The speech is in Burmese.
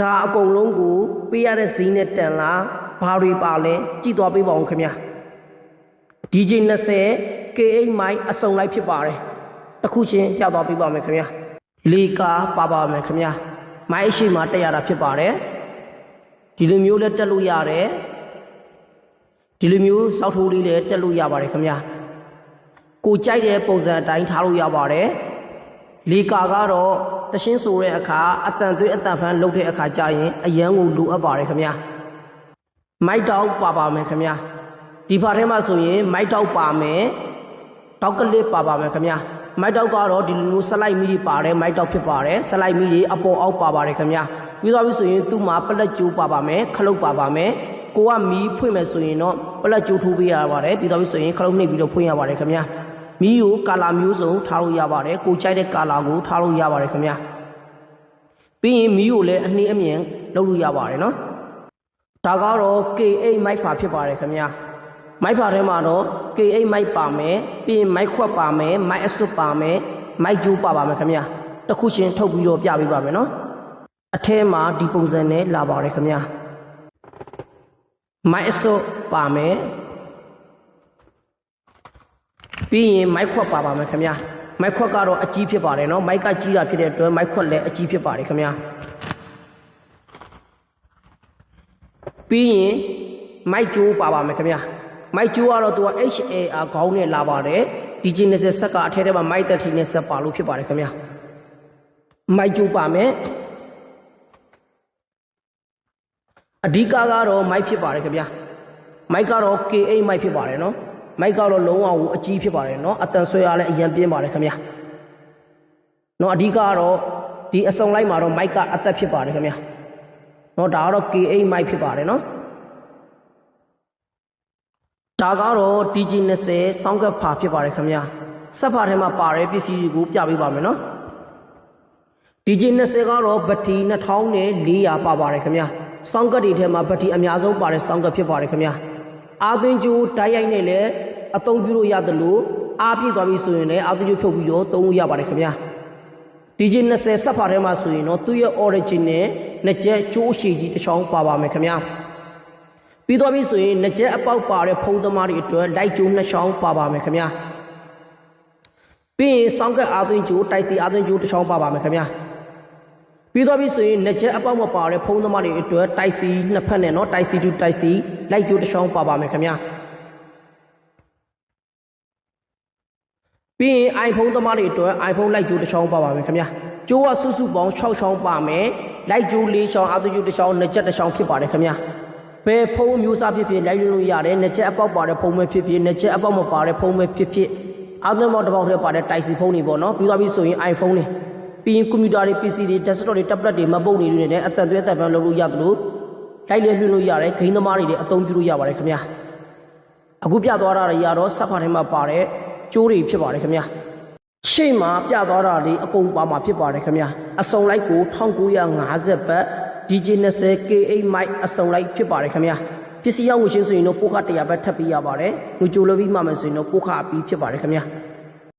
ဒါအကုန်လုံးကိုပေးရတဲ့ဈေးနဲ့တန်လားဘာတွေပါလဲကြည့်သွားပေးပါဦးခင်ဗျာ DJ 20 KH မိုက်အစုံလိုက်ဖြစ်ပါတယ်တစ်ခုချင်းပြသွားပေးပါမယ်ခင်ဗျာလေကာပါပါမယ်ခင်ဗျာမိုက်အရှိမှတက်ရတာဖြစ်ပါတယ်ဒီလိုမျိုးလည်းတက်လို့ရတယ်ဒီလိုမျိုးစောက်ထိုးလေးလည်းတက်လို့ရပါတယ်ခင်ဗျာကိုကြိုက်တဲ့ပုံစံအတိုင်းထားလို့ရပါတယ် လေကာကတော့တရှင်းဆိုတဲ့အခါအတန်သွေးအတန်ဖန်လုပ်တဲ့အခါကျရင်အရန်ကိုလိုအပ်ပါတယ်ခင်ဗျာမိုက်တောက်ပါပါမယ်ခင်ဗျာဒီဖာထဲမှာဆိုရင်မိုက်တောက်ပါမယ်တောက်ကလစ်ပါပါမယ်ခင်ဗျာမိုက်တောက်ကတော့ဒီလိုမျိုးဆလိုက်မီးတွေပါတယ်မိုက်တောက်ဖြစ်ပါတယ်ဆလိုက်မီးတွေအပေါ်အောက်ပါပါတယ်ခင်ဗျာပြီးသွားပြီဆိုရင်သူ့မှာပလက်ကျိုးပါပါမယ်ခလုတ်ပါပါမယ်ကိုကမီးဖွင့်မယ်ဆိုရင်တော့ပလက်ကျိုးထိုးပေးရပါတယ်ပြီးသွားပြီဆိုရင်ခလုတ်နှိပ်ပြီးတော့ဖွင့်ရပါတယ်ခင်ဗျာ မီးကိုကာလာမျိုးစုံထားလို့ရပါတယ်ကိုကြိုက်တဲ့ကာလာကိုထားလို့ရပါတယ်ခင်ဗျာပြီးရင်မီးကိုလည်းအနှီးအမြင်လုပ်လို့ရပါတယ်နော်ဒါကတော့ K8 မိုက်ဖာဖြစ်ပါတယ်ခင်ဗျာမိုက်ဖာထဲမှာတော့ K8 မိုက်ပါမယ်ပြီးရင်မိုက်ခွက်ပါမယ်မိုက်အစွတ်ပါမယ်မိုက်ကျိုးပါပါမယ်ခင်ဗျာတစ်ခုချင်းထုတ်ပြီးတော့ပြပေးပါမယ်နော်အထဲမှာဒီပုံစံနဲ့လာပါတယ်ခင်ဗျာမိုက်အစွတ်ပါမယ် ပြီးရင်မိုက်ခွက်ပါပါမယ်ခင်ဗျာမိုက်ခွက်ကတော့အကြီးဖြစ်ပါတယ်နော်မိုက်ကကြီးတာဖြစ်တဲ့အတွက်မိုက်ခွက်လည်းအကြီးဖြစ်ပါတယ်ခင်ဗျာပြီးရင်မိုက်ကျိုးပါပါမယ်ခင်ဗျာမိုက်ကျိုးကတော့သူက HAR ခေါင်းနဲ့လာပါတယ်ဒီဂျင်း20ဆက်ကအထဲထဲမှာမိုက်တက်ထိနဲ့ဆက်ပါလို့ဖြစ်ပါတယ်ခင်ဗျာမိုက်ကျိုးပါမယ်အဓိကကတော့မိုက်ဖြစ်ပါတယ်ခင်ဗျာမိုက်ကတော့ K8 မိုက်ဖြစ်ပါတယ်နော် မိုက်ကတော့လုံးဝကိုအကြီးဖြစ်ပါတယ်နော်အတန်ဆွဲရလဲအရင်ပြင်းပါတယ်ခင်ဗျာနော်အဓိကကတော့ဒီအစုံလိုက်မှာတော့မိုက်ကအသက်ဖြစ်ပါတယ်ခင်ဗျာနော်ဒါကတော့ KA မိုက်ဖြစ်ပါတယ်နော်ဒါကတော့ DG20 စောင်းကပ်ဖာဖြစ်ပါတယ်ခင်ဗျာဆက်ဖာထဲမှာပါတဲ့ပစ္စည်းတွေကိုပြပေးပါမယ်နော် DG20 ကတော့ဗတီ2400ပါပါတယ်ခင်ဗျာစောင်းကပ်တွေထဲမှာဗတီအများဆုံးပါတဲ့စောင်းကပ်ဖြစ်ပါတယ်ခင်ဗျာအာသွင်းကျိုးတိုက်ရိုက်နဲ့လည်း အသုံးပြုလို့ရတယ်လို့အားပြည့်သွားပြီဆိုရင်လည်းအာသွင်းကျိုးဖြုတ်ပြီးတော့သုံးလို့ရပါတယ်ခင်ဗျာ DJ 20ဆက်ဖာထဲမှာဆိုရင်တော့သူ့ရဲ့ origin နဲ့နှစ်ချက်ကျိုးရှည်ကြီးတစ်ချောင်းပါပါမယ်ခင်ဗျာပြီးတော့ပြီဆိုရင်နှစ်ချက်အပေါက်ပါတဲ့ဖုံးသမားတွေအတွက်လိုက်ကျိုးနှစ်ချောင်းပါပါမယ်ခင်ဗျာပြီးရင်စောင်းကက်အာသွင်းကျိုးတိုက်စီအာသွင်းကျိုးတစ်ချောင်းပါပါမယ်ခင်ဗျာပြီးတော့ပြီဆိုရင်နှစ်ချက်အပေါက်မပါတဲ့ဖုံးသမားတွေအတွက်တိုက်စီနှစ်ဖက်နဲ့နော်တိုက်စီတူတိုက်စီလိုက်ကျိုးတစ်ချောင်းပါပါမယ်ခင်ဗျာ ပြီးရင် iPhone သမားတွေအတွက် iPhone လိုက်ကျိုးတစ်ချောင်းပါပါမယ်ခင်ဗျာကျိုးကစုစုပေါင်း6ချောင်းပါမယ်လိုက်ကျိုး4ချောင်းအသွကျိုးတစ်ချောင်းနှစ်ချက်တစ်ချောင်းဖြစ်ပါတယ်ခင်ဗျာဘယ်ဖုန်းမျိုးစားဖြစ်ဖြစ်လိုက်လို့ရတယ်နှစ်ချက်အပေါက်ပါတဲ့ဖုန်းပဲဖြစ်ဖြစ်နှစ်ချက်အပေါက်မပါတဲ့ဖုန်းပဲဖြစ်ဖြစ်အသွမောတစ်ပေါက်ထဲပါတဲ့တိုက်စီဖုန်းတွေပေါ့နော်ပြီးသွားပြီဆိုရင် iPhone တွေပြီးရင်ကွန်ပျူတာတွေ PC တွေ desktop တွေ tablet တွေ MacBook တွေနဲ့အသက်သွဲအသက်ပန်းလုပ်လို့ရတယ်လို့လိုက်လေလွှင့်လို့ရတယ်ဂိမ်းသမားတွေလည်းအသုံးပြုလို့ရပါတယ်ခင်ဗျာအခုပြသွားတာတွေကတော့ဆက်ဖာထဲမှာပါတဲ့ ကျိုးတွေဖြစ်ပါတယ်ခင်ဗျာရှေ့မှာပြသွားတာလေးအကုန်ပါမှာဖြစ်ပါတယ်ခင်ဗျာအစုံလိုက်ကို1950ဘတ် DJ20 K8 mic အစုံလိုက်ဖြစ်ပါတယ်ခင်ဗျာပစ္စည်းရောက်ငွေရှင်းဆိုရင်တော့ပို့ခ100ဘတ်ထပ်ပေးရပါတယ်ငွေကြိုလိုပြီးမှမယ်ဆိုရင်တော့ပို့ခအပြီးဖြစ်ပါတယ်ခင်ဗျာ